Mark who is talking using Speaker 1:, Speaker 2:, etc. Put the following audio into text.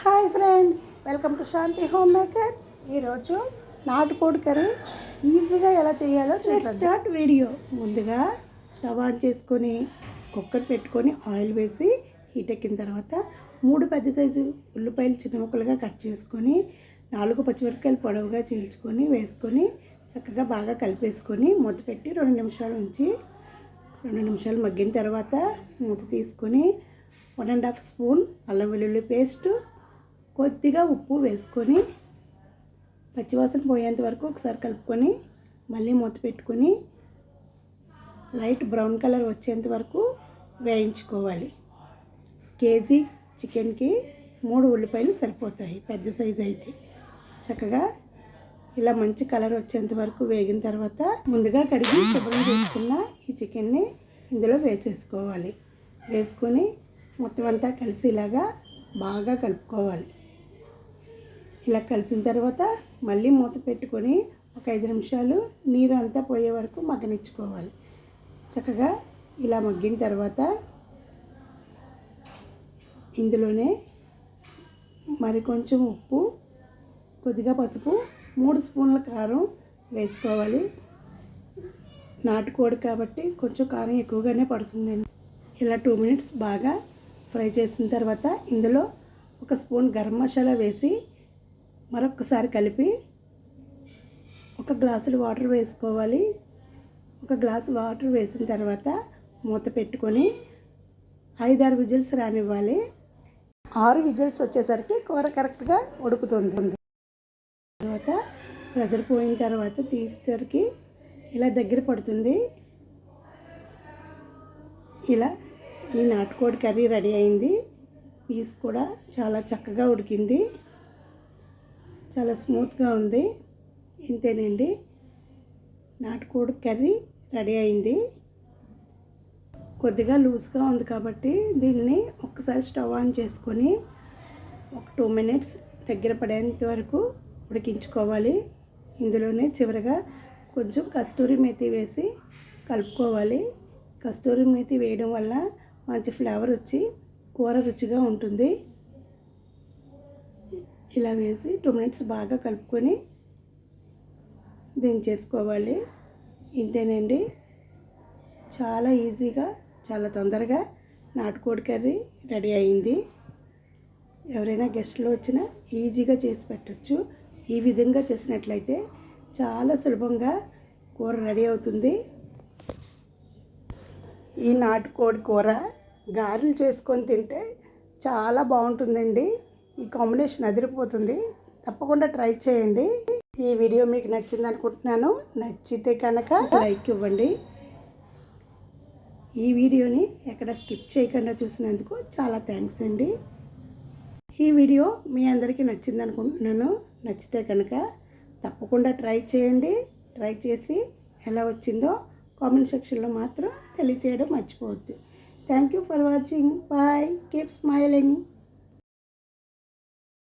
Speaker 1: Hi friends welcome to Shanti home maker. ఈరోజు నాటుకోడి curry ఈజీగా ఎలా చేయాలో స్టార్ట్ వీడియో ముందుగా స్టవ్ ఆన్ చేసుకొని కుక్కర్ పెట్టుకొని ఆయిల్ వేసి హీట్ ఎక్కిన తర్వాత మూడు పెద్ద సైజు ఉల్లిపాయలు చిన్న ముక్కలుగా కట్ చేసుకొని నాలుగు పచ్చిమిరపకాయలు పొడవుగా చీల్చుకొని వేసుకొని చక్కగా బాగా కలిపేసుకొని మూత పెట్టి రెండు నిమిషాలు ఉంచి రెండు నిమిషాలు మగ్గిన తర్వాత మూత తీసుకొని వన్ అండ్ హాఫ్ స్పూన్ అల్లం వెల్లుల్లి పేస్ట్ కొద్దిగా ఉప్పు వేసుకొని పచ్చివాసన పోయేంత వరకు ఒకసారి కలుపుకొని మళ్ళీ మూత పెట్టుకొని లైట్ బ్రౌన్ కలర్ వచ్చేంత వరకు వేయించుకోవాలి. కేజీ చికెన్కి మూడు ఉల్లిపాయలు సరిపోతాయి పెద్ద సైజు అయితే. చక్కగా ఇలా మంచి కలర్ వచ్చేంత వరకు వేగిన తర్వాత ముందుగా కడిగి శుభ్రం చేసుకున్న ఈ చికెన్ని ఇందులో వేసేసుకోవాలి. వేసుకొని మొత్తం అంతా కలిసి ఇలాగా బాగా కలుపుకోవాలి. ఇలా కలిసిన తర్వాత మళ్ళీ మూత పెట్టుకొని ఒక ఐదు నిమిషాలు నీరు అంతా పోయే వరకు మగ్గనిచ్చుకోవాలి. చక్కగా ఇలా మగ్గిన తర్వాత ఇందులోనే మరి కొంచెం ఉప్పు కొద్దిగా పసుపు మూడు స్పూన్ల కారం వేసుకోవాలి. నాటుకోడి కాబట్టి కొంచెం కారం ఎక్కువగానే పడుతుందండి. ఇలా టూ మినిట్స్ బాగా ఫ్రై చేసిన తర్వాత ఇందులో ఒక స్పూన్ గరం మసాలా వేసి మరొకసారి కలిపి ఒక గ్లాసులు వాటర్ వేసుకోవాలి. ఒక గ్లాసు వాటర్ వేసిన తర్వాత మూత పెట్టుకొని ఐదారు విజిల్స్ రానివ్వాలి. ఆరు విజిల్స్ వచ్చేసరికి కూర కరెక్ట్గా ఉడుకుతుంది. తర్వాత ప్రెషర్ పోయిన తర్వాత తీసేసరికి ఇలా దగ్గర పడుతుంది. ఇలా ఈ నాటుకోడి కర్రీ రెడీ అయింది. పీస్ కూడా చాలా చక్కగా ఉడికింది. చాలా స్మూత్గా ఉంది. ఇంతేనండి. నాటుకోడి కర్రీ రెడీ అయింది. కొద్దిగా లూజ్గా ఉంది కాబట్టి దీన్ని ఒక్కసారి స్టవ్ ఆన్ చేసుకొని ఒక టూ మినిట్స్ దగ్గర పడేంత వరకు ఉడికించుకోవాలి. ఇందులోనే చివరిగా కొంచెం కస్తూరి మెతి వేసి కలుపుకోవాలి. కస్తూరి మేతి వేయడం వల్ల మంచి ఫ్లేవర్ వచ్చి కూర రుచిగా ఉంటుంది. ఇలా వేసి టూ మినిట్స్ బాగా కలుపుకొని దించేసుకోవాలి. ఇంతేనండి. చాలా ఈజీగా చాలా తొందరగా నాటుకోడి కర్రీ రెడీ అయింది. ఎవరైనా గెస్ట్లు వచ్చినా ఈజీగా చేసి పెట్టచ్చు. ఈ విధంగా చేసినట్లయితే చాలా సులభంగా కూర రెడీ అవుతుంది. ఈ నాటుకోడి కూర గారెలు చేసుకొని తింటే చాలా బాగుంటుందండి. ఈ కాంబినేషన్ అదిరిపోతుంది. తప్పకుండా ట్రై చేయండి. ఈ వీడియో మీకు నచ్చింది అనుకుంటున్నాను. నచ్చితే కనుక లైక్ ఇవ్వండి. ఈ వీడియోని ఎక్కడ స్కిప్ చేయకుండా చూసినందుకు చాలా థ్యాంక్స్ అండి. ఈ వీడియో మీ అందరికీ నచ్చింది అనుకుంటున్నాను. నచ్చితే కనుక తప్పకుండా ట్రై చేయండి. ట్రై చేసి ఎలా వచ్చిందో కామెంట్ సెక్షన్లో మాత్రం తెలియచేయడం మర్చిపోవద్దు. Thank you for watching. Bye. Keep smiling.